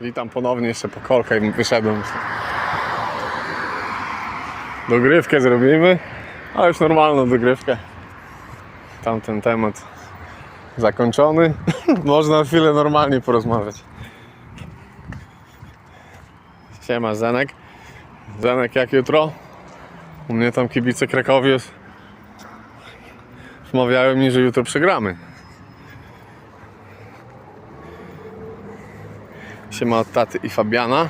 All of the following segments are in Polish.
Witam ponownie jeszcze po kolkę i wyszedłem. Dogrywkę zrobimy, a już normalną dogrywkę. Tamten temat zakończony. Można na chwilę normalnie porozmawiać. Siema Zenek. Zenek jak jutro? U mnie tam kibice Krakowie wmawiają mi, że jutro przegramy. Siema od taty i Fabiana.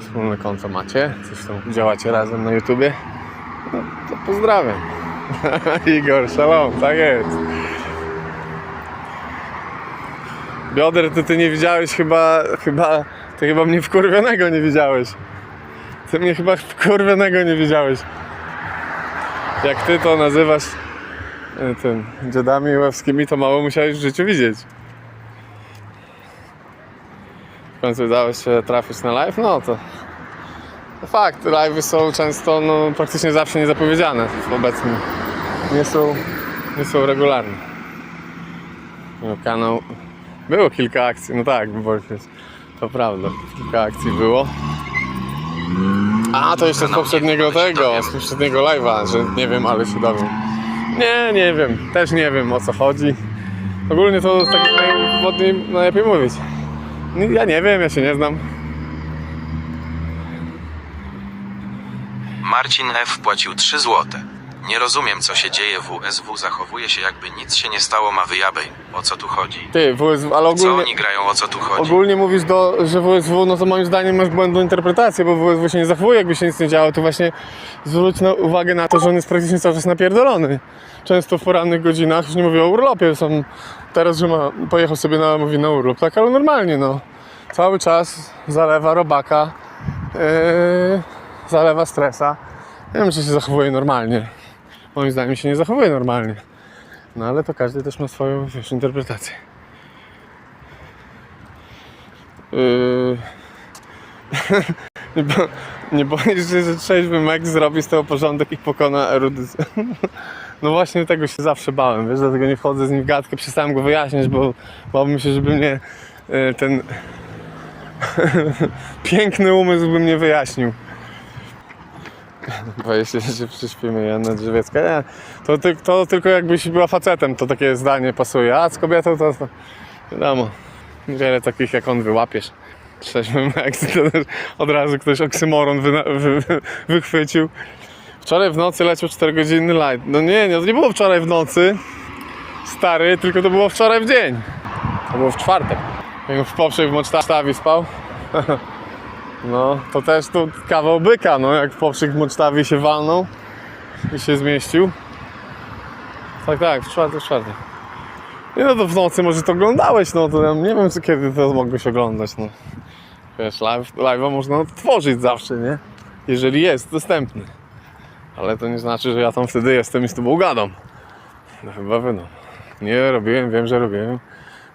Wspólne konto macie. Coś tam działacie razem na YouTubie. No, to pozdrawiam. Igor, shalom, tak jest. Bioder, ty, ty nie widziałeś chyba, chyba, ty chyba mnie wkurwionego nie widziałeś. Ty mnie chyba wkurwionego nie widziałeś. Jak ty to nazywasz e, tym dziadami łewskimi, to mało musiałeś w życiu widzieć. W końcu udało się trafić na live, no to fakt, live'y są często, no praktycznie zawsze niezapowiedziane obecnie. Nie są, nie są regularne. No, kanał, było kilka akcji, no tak, bo to prawda, kilka akcji było. A, to jeszcze z poprzedniego tego, z poprzedniego live'a, że nie wiem, ale się dowiem. Nie, nie wiem, też nie wiem o co chodzi. Ogólnie to tak najlepiej mówić. Ja nie wiem, ja się nie znam. Marcin F. wpłacił 3 złote. Nie rozumiem, co się dzieje. WSW zachowuje się, jakby nic się nie stało, ma wyjabej. O co tu chodzi? Ty, WSW, ale Co ogólnie, oni grają, o co tu chodzi? ogólnie mówisz, do, że WSW, no to moim zdaniem masz błędną interpretację, bo WSW się nie zachowuje, jakby się nic nie działo. Tu właśnie zwróć na, uwagę na to, że on jest praktycznie cały czas napierdolony. Często w porannych godzinach, już nie mówię o urlopie, są teraz, że ma, pojechał sobie na, mówi na urlop, tak, ale normalnie, no. Cały czas zalewa robaka, yy, zalewa stresa. Nie wiem, czy się zachowuje normalnie. Moim zdaniem się nie zachowuje normalnie. No ale to każdy też ma swoją wiesz, interpretację. Yy... nie, bo, nie boisz się, że trzeźwy mek zrobi z tego porządek i pokona erudycję. No właśnie tego się zawsze bałem, wiesz, dlatego nie wchodzę z nim w gadkę, przestałem go wyjaśniać, bo bałbym się, żeby mnie yy, ten piękny umysł by mnie wyjaśnił. Boję się, że przyśpimy Janna Drzewiecka. Nie, to, ty, to tylko jakbyś była facetem, to takie zdanie pasuje, a z kobietą to, to wiadomo, wiele takich jak on wyłapiesz. To też od razu ktoś oksymoron wy, wy, wy, wychwycił. Wczoraj w nocy leciał 4 godziny light. No nie, nie, to nie było wczoraj w nocy, stary, tylko to było wczoraj w dzień. To było w czwartek. Jak w poprzek w Mocztawie spał. No, to też tu kawał byka, no, jak w poprzek w Mocztawie się walnął i się zmieścił. Tak, tak, w czwartek, w czwartek. Nie no to w nocy może to oglądałeś, no to ja nie wiem, kiedy to mogłeś oglądać, no. Wiesz, live, można odtworzyć zawsze, nie? Jeżeli jest dostępny. Ale to nie znaczy, że ja tam wtedy jestem i z tobą gadam. No chyba wy, no. Nie robiłem, wiem, że robiłem.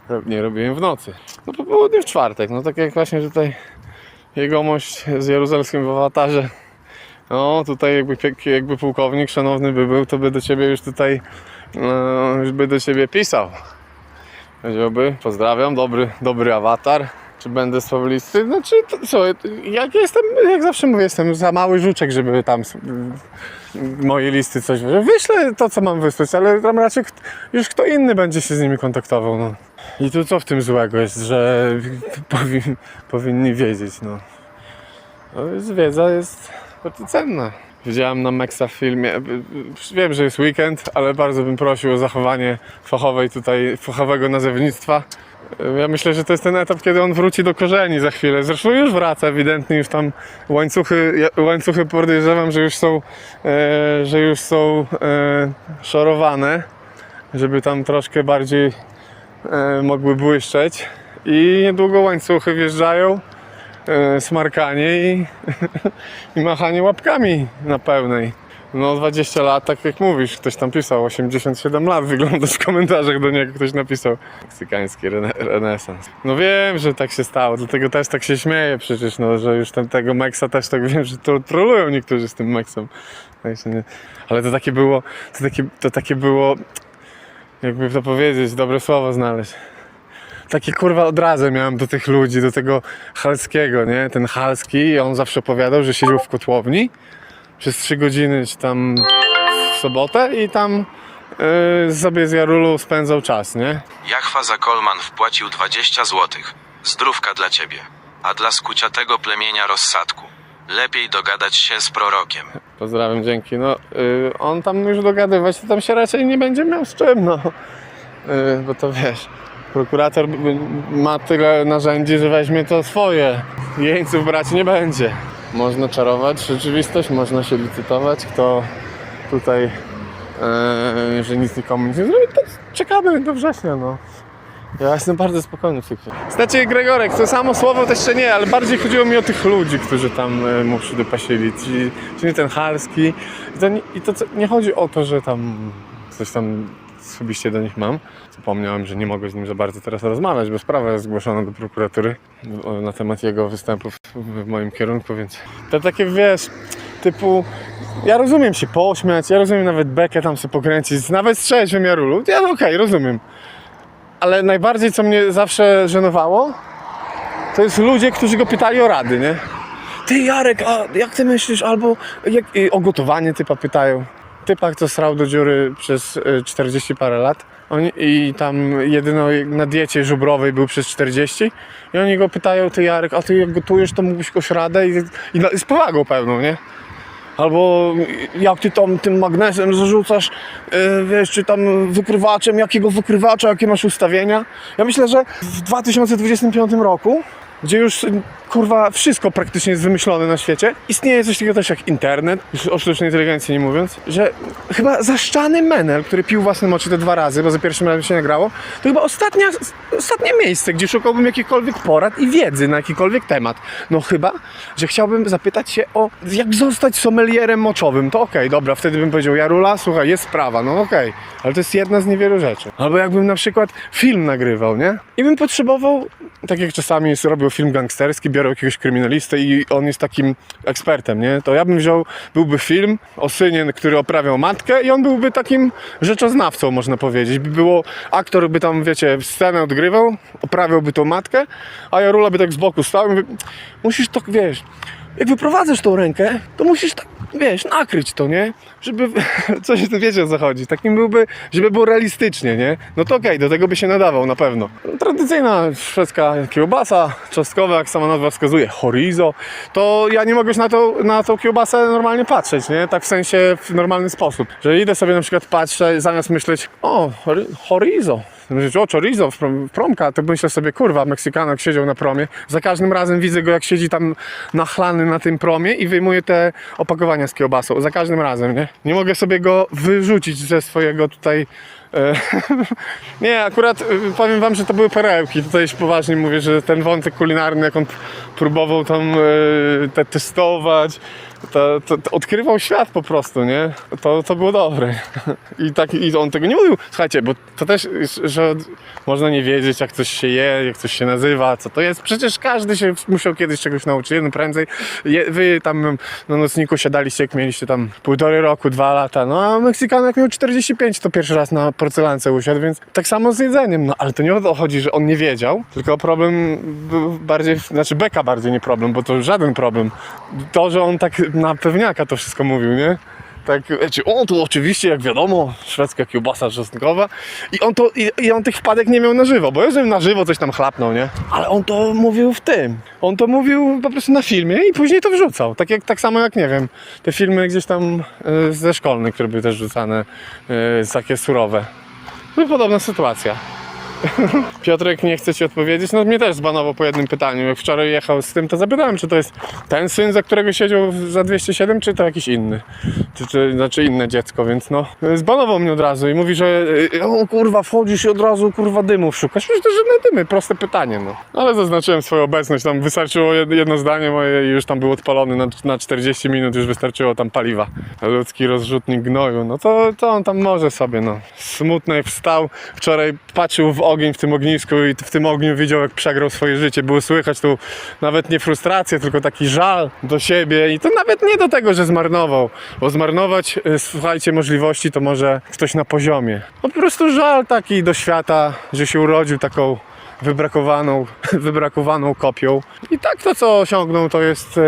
Ro- Nie robiłem w nocy. No po południu w czwartek, no tak jak właśnie tutaj jegomość z Jeruzalskim w awatarze. No tutaj jakby, jakby pułkownik szanowny by był, to by do ciebie już tutaj no, już by do ciebie pisał. Powiedziałby, pozdrawiam, dobry, dobry awatar. Czy będę z listy? Znaczy, to, co, jak jestem, jak zawsze mówię, jestem za mały żuczek, żeby tam mojej listy coś wyślę to, co mam wysłać, ale tam raczej już kto inny będzie się z nimi kontaktował, no. I tu co w tym złego jest, że powi, powinni wiedzieć, no. no jest, wiedza jest bardzo cenna. Widziałem na Mexa w filmie, wiem, że jest weekend, ale bardzo bym prosił o zachowanie fachowej tutaj, fachowego nazewnictwa. Ja myślę, że to jest ten etap, kiedy on wróci do korzeni za chwilę. Zresztą już wraca, ewidentnie już tam łańcuchy, łańcuchy podejrzewam, że już są, e, że już są e, szorowane, żeby tam troszkę bardziej e, mogły błyszczeć. I niedługo łańcuchy wjeżdżają, e, smarkanie i, i machanie łapkami na pełnej. No 20 lat, tak jak mówisz, ktoś tam pisał, 87 lat wyglądasz w komentarzach do niego, ktoś napisał. Meksykański rene renesans. No wiem, że tak się stało, dlatego też tak się śmieję przecież, no, że już ten, tego Meksa też tak wiem, że to trolują niektórzy z tym Meksem. Nie- Ale to takie było, to takie, to takie było, jakby to powiedzieć, dobre słowo znaleźć. takie kurwa odrazę miałem do tych ludzi, do tego Halskiego, nie? Ten Halski, on zawsze opowiadał, że siedział w kotłowni przez 3 godziny czy tam w sobotę i tam yy, sobie z Jarulu spędzał czas, nie? Jachwa za Kolman wpłacił 20 złotych. Zdrówka dla ciebie. A dla skuciatego plemienia rozsadku. Lepiej dogadać się z prorokiem. Pozdrawiam, dzięki. No, y, on tam już dogadywać, to tam się raczej nie będzie miał z czym, no. Y, bo to wiesz, prokurator ma tyle narzędzi, że weźmie to swoje. Jeńców brać nie będzie. Można czarować rzeczywistość, można się licytować, kto tutaj, y, że nic nikomu nie zrobi, to czekamy do września, no. Ja jestem bardzo spokojny w tej kwestii. Znaczy, Gregorek, to samo słowo też jeszcze nie, ale bardziej chodziło mi o tych ludzi, którzy tam e, mu przydopasili. Czyli, czyli ten Halski. I to, nie, i to co- nie chodzi o to, że tam coś tam osobiście do nich mam. Zapomniałem, że nie mogę z nim za bardzo teraz rozmawiać, bo sprawa jest zgłoszona do prokuratury na temat jego występów w, moim kierunku, więc to takie wiesz, typu. Ja rozumiem się pośmiać, ja rozumiem nawet bekę tam sobie pokręcić, nawet strzelić w Jarulu. Ja no okej, rozumiem. Ale najbardziej, co mnie zawsze żenowało, to jest ludzie, którzy go pytali o rady, nie? Ty Jarek, a jak ty myślisz, albo jak, o gotowanie typa pytają. Typak to srał do dziury przez y, 40 parę lat. I tam jedyno na diecie żubrowej był przez 40. I oni go pytają, ty Jarek, a ty jak gotujesz, to mógłbyś jakąś radę? I, i na- z powagą pełną, nie? Albo jak ty tam tym magnesem zarzucasz, yy, wiesz, czy tam wykrywaczem, jakiego wykrywacza, jakie masz ustawienia. Ja myślę, że w 2025 roku, gdzie już kurwa wszystko praktycznie jest wymyślone na świecie, istnieje coś takiego też jak internet, już o sztucznej inteligencji nie mówiąc, że chyba zaszczany Menel, który pił własne moczy te dwa razy, bo za pierwszym razem się nagrało, to chyba ostatnia, ostatnie miejsce, gdzie szukałbym jakichkolwiek porad i wiedzy na jakikolwiek temat. No chyba, że chciałbym zapytać się o jak zostać sommelierem moczowym. To okej, dobra, wtedy bym powiedział Jarula, słuchaj, jest sprawa, no okej, ale to jest jedna z niewielu rzeczy. Albo jakbym na przykład film nagrywał, nie? I bym potrzebował, tak jak czasami robił film gangsterski, biorą jakiegoś kryminalistę i on jest takim ekspertem, nie? To ja bym wziął, byłby film o synie, który oprawiał matkę i on byłby takim rzeczoznawcą, można powiedzieć. By było, aktor by tam, wiecie, scenę odgrywał, oprawiałby tą matkę, a Jarula by tak z boku stał i mówił, musisz to, wiesz, jak wyprowadzasz tą rękę, to musisz tak, wiesz, nakryć to, nie? Żeby, coś tu wiecie o co chodzi. Takim byłby, żeby było realistycznie, nie? No to okej, do tego by się nadawał na pewno. Tradycyjna szwedzka kiełbasa, czosnkowa, jak sama nazwa wskazuje, chorizo, to ja nie mogę już na, to, na tą kiełbasę normalnie patrzeć, nie? Tak w sensie w normalny sposób. Że idę sobie na przykład patrzę, zamiast myśleć, o, chori- chorizo, Myśleć, o chorizo, prom- promka, to myślę sobie, kurwa, Meksykanek siedział na promie. Za każdym razem widzę go, jak siedzi tam nachlany na tym promie i wyjmuje te opakowania z kiełbasą. Za każdym razem, nie? Nie mogę sobie go wyrzucić ze swojego tutaj... E, nie, akurat e, powiem wam, że to były perełki. Tutaj już poważnie mówię, że ten wątek kulinarny, jak on próbował tam e, te testować, to, to, to odkrywał świat po prostu, nie? To, to było dobre. I tak i on tego nie mówił. Słuchajcie, bo to też, że można nie wiedzieć, jak coś się je, jak coś się nazywa, co to jest. Przecież każdy się musiał kiedyś czegoś nauczyć, jeden prędzej. Je, wy tam na nocniku siadaliście, jak mieliście tam półtorej roku, dwa lata, no a Meksykanek miał 45, to pierwszy raz na porcelance usiadł, więc tak samo z jedzeniem. No ale to nie o to chodzi, że on nie wiedział, tylko problem bardziej, znaczy beka bardziej nie problem, bo to żaden problem. To, że on tak na pewniaka to wszystko mówił, nie? Tak, czy o, tu oczywiście, jak wiadomo, szwedzka kiełbasa czosnkowa. I on to, i, i on tych wpadek nie miał na żywo, bo żebym na żywo coś tam chlapnął, nie? Ale on to mówił w tym. On to mówił po prostu na filmie i później to wrzucał. Tak, jak, tak samo jak, nie wiem, te filmy gdzieś tam y, ze szkolnych, które były też rzucane, y, takie surowe. No podobna sytuacja. Piotrek nie chce ci odpowiedzieć. No mnie też zbanował po jednym pytaniu. Jak wczoraj jechał z tym, to zapytałem, czy to jest ten syn, za którego siedział za 207, czy to jakiś inny. Czy, czy, znaczy inne dziecko, więc no. Zbanował mnie od razu i mówi, że y, o kurwa, wchodzisz i od razu kurwa dymów szukasz. Już to żadne dymy, proste pytanie, no. Ale zaznaczyłem swoją obecność, tam wystarczyło jed- jedno zdanie moje i już tam był odpalony na, na 40 minut, już wystarczyło tam paliwa. Ludzki rozrzutnik gnoju, no to, to on tam może sobie, no. Smutny wstał, wczoraj patrzył w ogień w tym ognisku i w tym ogniu widział, jak przegrał swoje życie. Było słychać tu nawet nie frustrację, tylko taki żal do siebie i to nawet nie do tego, że zmarnował, bo zmarnować, y, słuchajcie, możliwości to może ktoś na poziomie. No po prostu żal taki do świata, że się urodził taką wybrakowaną, wybrakowaną kopią. I tak to, co osiągnął, to jest e,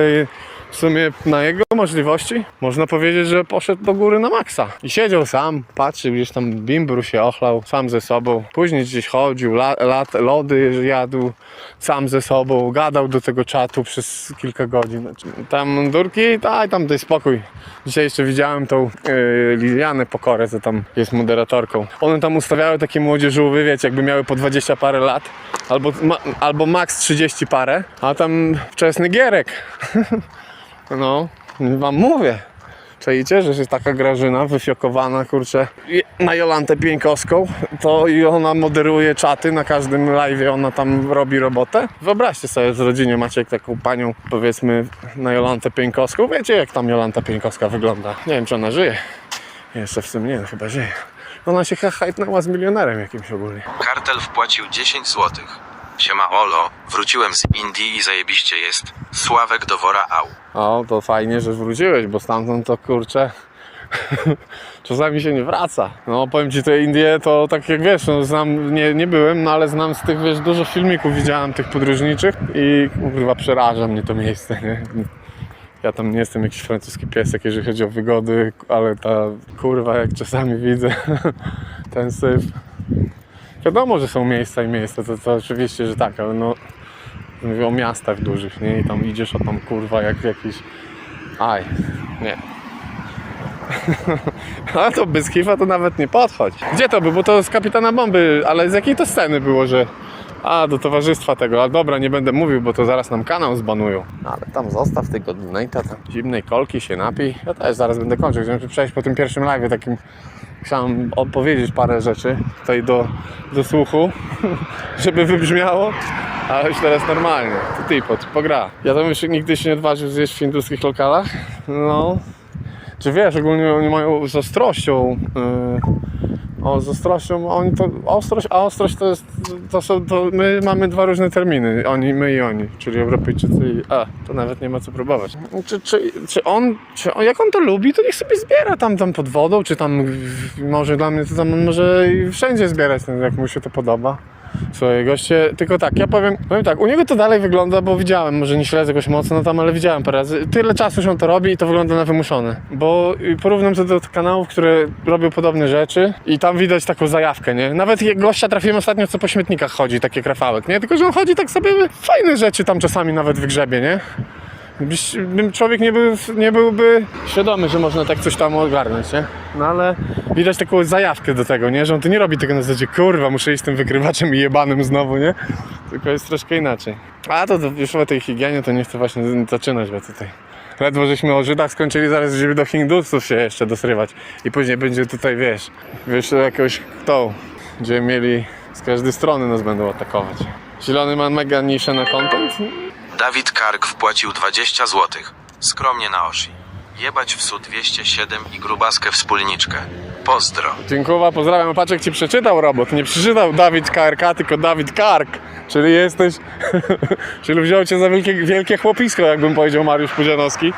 w sumie na jego możliwości. Można powiedzieć, że poszedł do góry na maksa. I siedział sam, patrzył, gdzieś tam bimbru się ochlał, sam ze sobą. Później gdzieś chodził, la, lat, lody jadł, sam ze sobą, gadał do tego czatu przez kilka godzin. Tam durki, daj tam daj spokój. Dzisiaj jeszcze widziałem tą yy, Lilianę Pokorę, co tam jest moderatorką. One tam ustawiały takie młodzieżówy, wiecie, jakby miały po 20 parę lat, albo, ma, albo max 30 parę, a tam wczesny gierek. No, wam mówię. Czajcie, że jest taka Grażyna wyfiokowana, kurczę, na Jolantę Pieńkowską, to i ona moderuje czaty na każdym live, ona tam robi robotę. Wyobraźcie sobie, w rodzinie macie taką panią, powiedzmy, na Jolantę Pieńkowską. Wiecie, jak tam Jolanta Pieńkowska wygląda. Nie wiem, czy ona żyje. Jeszcze w tym nie, no, chyba żyje. Ona się hajtnęła z milionerem jakimś ogólnie. Kartel wpłacił 10 złotych. Siema Olo, wróciłem z Indii i zajebiście jest. Sławek do wora au. O, to fajnie, że wróciłeś, bo stamtąd to kurczę. Czasami się nie wraca. No powiem ci te Indie to tak jak wiesz, no, znam, nie, nie byłem, no ale znam z tych wiesz, dużo filmików widziałem tych podróżniczych i kurwa przeraża mnie to miejsce, nie? Ja tam nie jestem jakiś francuski piesek, jeżeli chodzi o wygody, ale ta kurwa jak czasami widzę ten syf. Wiadomo, że są miejsca i miejsca, to, to oczywiście, że tak, ale no Mówię o miastach dużych, nie? I tam idziesz, a tam kurwa jak jakiś... Aj, nie. A to bez kifa to nawet nie podchodź. Gdzie to był? Bo to z Kapitana Bomby, ale z jakiej to sceny było, że... A, do towarzystwa tego, ale dobra, nie będę mówił, bo to zaraz nam kanał zbanują. Ale tam zostaw tego donate'a, tam zimnej kolki się napij. Ja też zaraz będę kończył, chciałem przejść po tym pierwszym live takim... Chciałem opowiedzieć parę rzeczy tutaj do, do słuchu, żeby wybrzmiało, ale już teraz normalnie. To typot, pogra. Ja tam jeszcze nigdy się nie odważył zjeść w hinduskich lokalach. No, czy wiesz, ogólnie oni mają z ostrością. Yy, o, z ostrością, oni to. Ostrość, a ostrość to jest. To są, to my mamy dwa różne terminy. Oni, my i oni, czyli Europejczycy i. A, to nawet nie ma co próbować. Czy, czy, czy on. Czy on, jak on to lubi, to niech sobie zbiera tam, tam pod wodą, czy tam. Może dla mnie to tam może i wszędzie zbierać, no, jak mu się to podoba. Słuchaj, goście, tylko tak, ja powiem, powiem tak, u niego to dalej wygląda, bo widziałem, może nie śledzę jakoś mocno tam, ale widziałem parę razy. Tyle czasu, że on to robi i to wygląda na wymuszone. Bo porównam to do kanałów, które robią podobne rzeczy i tam widać taką zajawkę, nie? Nawet jak gościa trafiłem ostatnio, co po śmietnikach chodzi, takie krafałek, nie? Tylko, że on chodzi tak sobie, fajne rzeczy tam czasami nawet wygrzebie, nie? Bym człowiek nie, był, nie byłby świadomy, że można tak coś tam ogarnąć, nie? No ale widać taką zajawkę do tego, nie? Że on to nie robi tego na zasadzie, kurwa, muszę iść z tym wykrywaczem i jebanym znowu, nie? Tylko jest troszkę inaczej. A to, to już o tej higienie to nie chcę właśnie zaczynać, bo tutaj ledwo żeśmy o Żydach skończyli, zaraz żeby do Hindusów się jeszcze dosrywać. I później będzie tutaj, wiesz, wiesz, jakąś tą, gdzie mieli z każdej strony nas będą atakować. Zielony ma mega niszę na content? Dawid Kark wpłacił 20 złotych. Skromnie na osi. Jebać w sud 207 i grubaskę wspólniczkę. Pozdro. Dziękuję, pozdrawiam. Paczek ci przeczytał robot. Nie przeczytał Dawid KRK, tylko Dawid Kark. Czyli jesteś. Czyli wziął cię za wielkie, wielkie chłopisko, jakbym powiedział Mariusz Pudzianowski.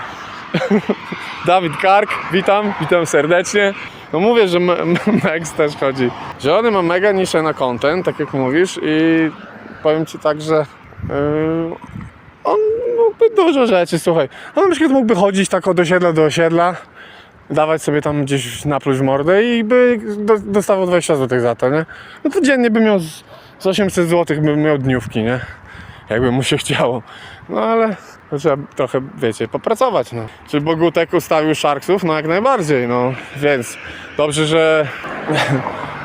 Dawid Kark, witam, witam serdecznie. No mówię, że Mex też chodzi. Zielony ma mega niszę na content, tak jak mówisz i powiem ci tak, że yy, on mógłby dużo rzeczy, słuchaj. On na przykład mógłby chodzić tak od osiedla do osiedla, dawać sobie tam gdzieś napluć w mordę i by do, dostawał 20 zł za to, nie? No to dziennie by miał z, z 800 zł, miał dniówki, nie? Jakby mu się chciało. No ale trzeba trochę, wiecie, popracować, no. Czy Bogutek ustawił Sharksów? No jak najbardziej, no. Więc dobrze, że...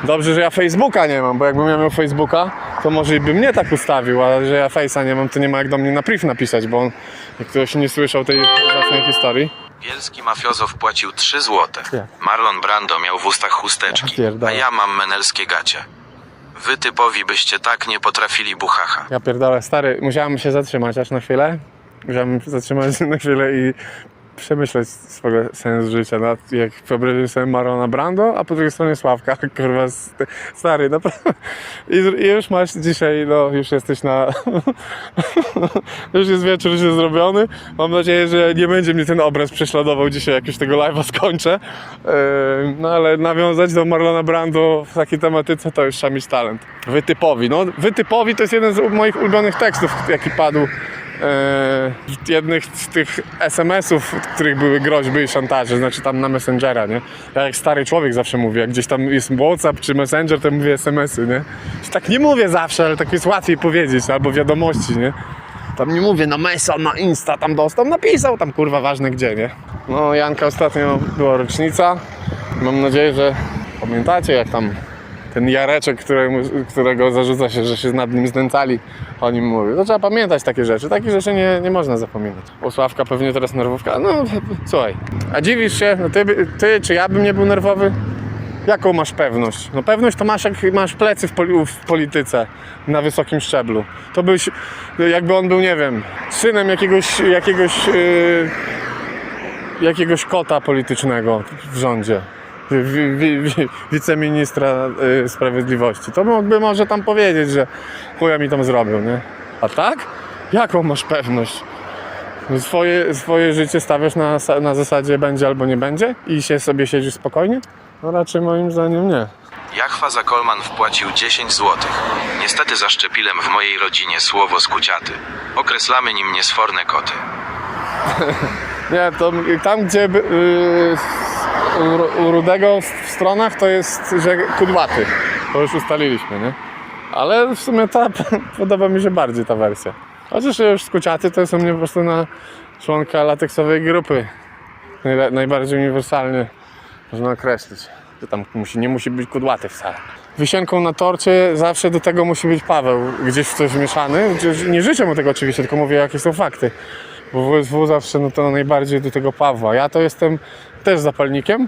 Dobrze, że ja Facebooka nie mam, bo jakbym ja miał Facebooka, to może i by mnie tak ustawił, ale że ja Face'a nie mam, to nie ma jak do mnie na priv napisać, bo on, jak ktoś nie słyszał tej własnej historii. Bielski mafiozo wpłacił 3 złote. Marlon Brando miał w ustach chusteczki, a ja mam menelskie gacie. Wy typowi byście tak nie potrafili buchacha. Ja pierdolę, stary, musiałem się zatrzymać aż na chwilę. Się zatrzymać na chwilę i przemyśleć swego sens życia. No, jak wyobraziłem sobie Marona Brando, a po drugiej stronie Sławka, kurwa, st- stary, naprawdę. I, I już masz dzisiaj, no, już jesteś na... już jest wieczór, już jest zrobiony. Mam nadzieję, że nie będzie mnie ten obraz prześladował dzisiaj, jak już tego live'a skończę. Yy, no, ale nawiązać do Marlona Brando w takiej tematyce, to już trzeba mieć talent. Wytypowi, no, wytypowi to jest jeden z moich ulubionych tekstów, jaki padł jednych z tych SMS-ów, w których były groźby i szantaże, znaczy tam na Messengera, nie? Ja jak stary człowiek zawsze mówię, jak gdzieś tam jest Whatsapp czy Messenger, to mówię SMS-y, nie? Tak nie mówię zawsze, ale tak jest łatwiej powiedzieć, albo wiadomości, nie? Tam nie mówię na Mesa, na Insta, tam dostał, napisał, tam kurwa ważne gdzie, nie? No Janka ostatnio była rocznica, mam nadzieję, że pamiętacie jak tam ten Jareczek, któremu, którego zarzuca się, że się nad nim znęcali, o nim mówił. To trzeba pamiętać takie rzeczy. Takie rzeczy nie, nie można zapominać. U Sławka pewnie teraz nerwówka. No słuchaj, a dziwisz się, no ty, ty czy ja bym nie był nerwowy? Jaką masz pewność? No pewność to masz, jak masz plecy w, poli- w polityce na wysokim szczeblu. To byś, jakby on był, nie wiem, synem jakiegoś, jakiegoś, yy, jakiegoś kota politycznego w rządzie. Wi, wi, wi, wiceministra y, sprawiedliwości. To mógłby może tam powiedzieć, że chuja mi tam zrobił, nie? A tak? Jaką masz pewność? Swoje, swoje życie stawiasz na, na zasadzie będzie albo nie będzie i się sobie siedzisz spokojnie? No raczej moim zdaniem nie. Jachwa za Kolman wpłacił 10 złotych. Niestety zaszczepilem w mojej rodzinie słowo skuciaty. Określamy nim niesforne koty. Nie, to tam gdzie yy, u, u Rudego w stronach to jest, że kudłaty. To już ustaliliśmy, nie? Ale w sumie ta podoba mi się bardziej ta wersja. Chociaż już skuciaty to są mnie po prostu na członka lateksowej grupy. Najle- najbardziej uniwersalnie można określić. Że tam musi, nie musi być kudłaty wcale. Wisienką na torcie zawsze do tego musi być Paweł gdzieś w coś wmieszany. Chociaż Nie życzę mu tego oczywiście, tylko mówię jakie są fakty. Bo WSW zawsze no to najbardziej do tego Pawła. Ja to jestem też zapalnikiem,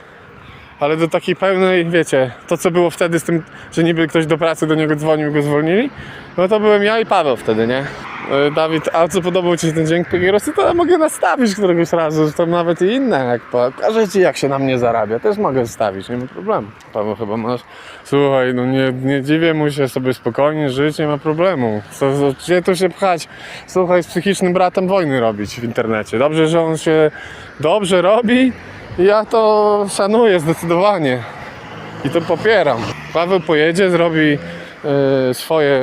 ale do takiej pełnej, wiecie, to co było wtedy z tym, że niby ktoś do pracy do niego dzwonił i go zwolnili, no to byłem ja i Paweł wtedy, nie? E, Dawid, a co podobał Ci się ten dźwięk papierosy, to ja mogę nastawić któregoś razu, że tam nawet i inne, jak pokażę Ci jak się na mnie zarabia, też mogę stawić, nie ma problemu. Paweł chyba masz, słuchaj, no nie, nie dziwię mu się sobie spokojnie żyć, nie ma problemu. Co, co, gdzie tu się pchać? Słuchaj, z psychicznym bratem wojny robić w internecie. Dobrze, że on się dobrze robi, ja to szanuję zdecydowanie. I to popieram. Paweł pojedzie, zrobi e, swoje,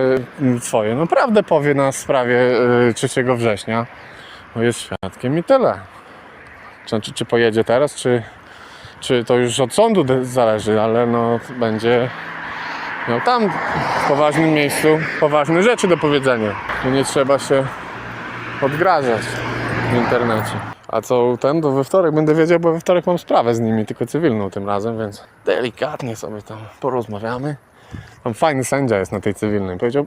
swoje, no prawdę powie na sprawie e, 3 września. Jest świadkiem i tyle. Czy, czy, czy pojedzie teraz, czy, czy to już od sądu zależy, ale no będzie miał tam w poważnym miejscu poważne rzeczy do powiedzenia. Nie trzeba się odgrażać w internecie. A co ten, to we wtorek będę wiedział, bo we wtorek mam sprawę z nimi, tylko cywilną tym razem, więc delikatnie sobie tam porozmawiamy. Tam fajny sędzia jest na tej cywilnej. Powiedział,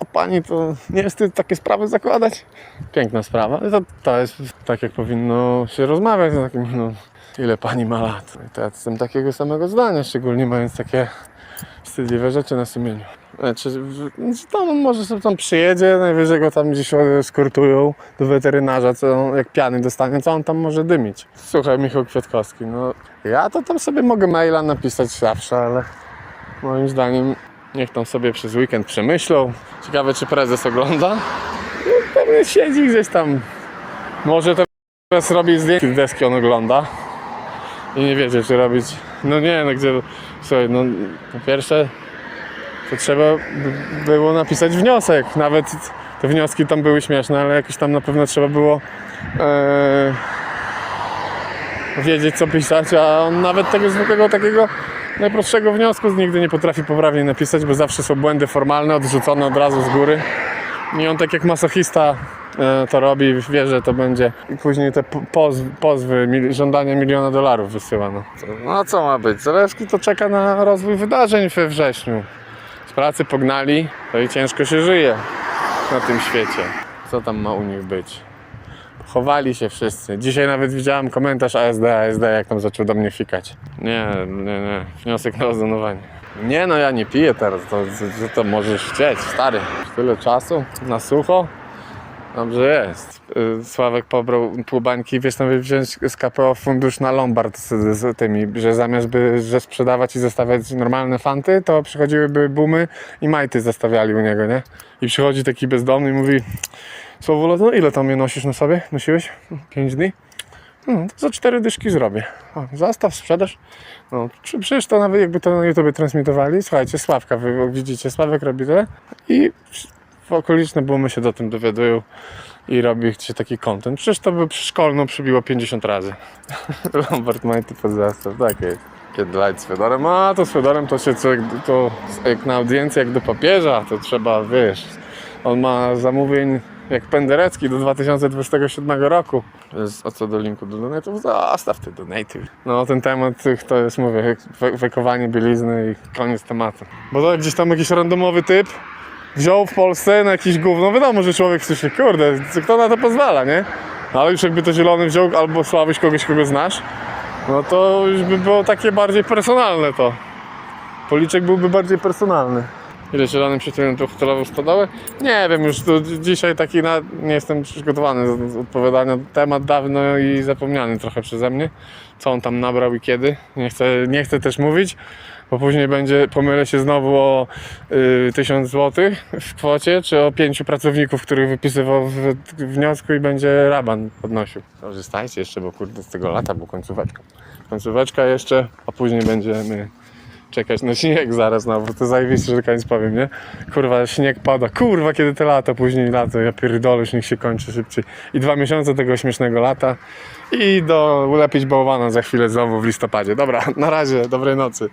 o pani to nie jest takie sprawy zakładać? Piękna sprawa. To, to jest tak, jak powinno się rozmawiać z takim, no, ile pani ma lat. I to ja jestem takiego samego zdania, szczególnie mając takie wstydliwe rzeczy na sumieniu. Znaczy, że tam może sobie tam przyjedzie, najwyżej go tam gdzieś e, skurtują do weterynarza, co on, jak piany dostanie, co on tam może dymić. Słuchaj, Michał Kwiatkowski, no ja to tam sobie mogę maila napisać zawsze, ale moim zdaniem niech tam sobie przez weekend przemyślą. Ciekawe, czy prezes ogląda. No, pewnie siedzi gdzieś tam. Może teraz robi zdjęcie deski, on ogląda. I nie wiecie, czy robić. No nie, no gdzie. Słuchaj, no po pierwsze to trzeba by było napisać wniosek. Nawet te wnioski tam były śmieszne, ale jakoś tam na pewno trzeba było e, wiedzieć, co pisać, a on nawet tego zwykłego takiego najprostszego wniosku nigdy nie potrafi poprawnie napisać, bo zawsze są błędy formalne, odrzucone od razu z góry. I on tak jak masochista e, to robi, wie, że to będzie. I później te po- pozw, pozwy, mil, żądania miliona dolarów wysyła. No. no a co ma być? Zalewski to czeka na rozwój wydarzeń we wrześniu. Pracy pognali, to i ciężko się żyje na tym świecie. Co tam ma u nich być? Chowali się wszyscy. Dzisiaj nawet widziałem komentarz ASD, ASD, jak tam zaczął do mnie fikać. Nie, nie, nie. Wniosek na ozonowanie. Nie no, ja nie piję teraz, to, to, to możesz chcieć, stary. Tyle czasu na sucho. Dobrze jest. Y, Sławek pobrał pół bańki, wiesz, tam wziąć z KPO fundusz na Lombard z, z tymi, że zamiast by że sprzedawać i zostawiać normalne fanty, to przychodziłyby boomy i majty zostawiali u niego, nie? I przychodzi taki bezdomny i mówi Sławolo, no ile tam je nosisz na sobie? Nosiłeś? Pięć dni? No, to za cztery dyszki zrobię. O, zastaw, sprzedaż. No, przecież to nawet jakby to na YouTube transmitowali. Słuchajcie, Sławka, wy widzicie, Sławek robi to i okoliczne boomy się do tym dowiadują i robi się taki content. Przecież to by szkolną przybiło 50 razy. Lombard Mighty zastaw, tak jest. Kiedy light z Fedorem, a to z Fedorem to się co, jak- to jak na audiencję jak do papieża, to trzeba, wiesz, on ma zamówień jak Penderecki do 2027 roku. Jest, a co do linku do donate'ów, zastaw ty donate'y. No ten temat tych to jest, mówię, we- wekowanie bielizny i koniec tematu. Bo to gdzieś tam jakiś randomowy typ wziął w Polsce na jakiś gówno, wiadomo, że człowiek słyszy, kurde, kto na to pozwala, nie? No ale już jakby to zielony wziął albo słabyś kogoś, kogo znasz, no to już by było takie bardziej personalne to. Policzek byłby bardziej personalny. Ile przytułem tą hotelową stodołę? Nie wiem, już to dzi- dzisiaj taki na, nie jestem przygotowany do do odpowiadania. Temat dawno i zapomniany trochę przeze mnie. Co on tam nabrał i kiedy. Nie chcę, nie chcę też mówić, bo później będzie, pomylę się znowu o y, 1000 zł w kwocie, czy o pięciu pracowników, których wypisywał w, w wniosku i będzie raban podnosił. Korzystajcie jeszcze, bo kurde z tego lata, bo końcóweczka. Końcóweczka jeszcze, a później będziemy czekać na śnieg zaraz znowu, to zajebiście, że koniec powiem, nie? Kurwa, śnieg pada, kurwa, kiedy te lata, później lato, ja pierdolę, śnieg się kończy szybciej. I dwa miesiące tego śmiesznego lata i do ulepić bałwana za chwilę znowu w listopadzie. Dobra, na razie, dobrej nocy.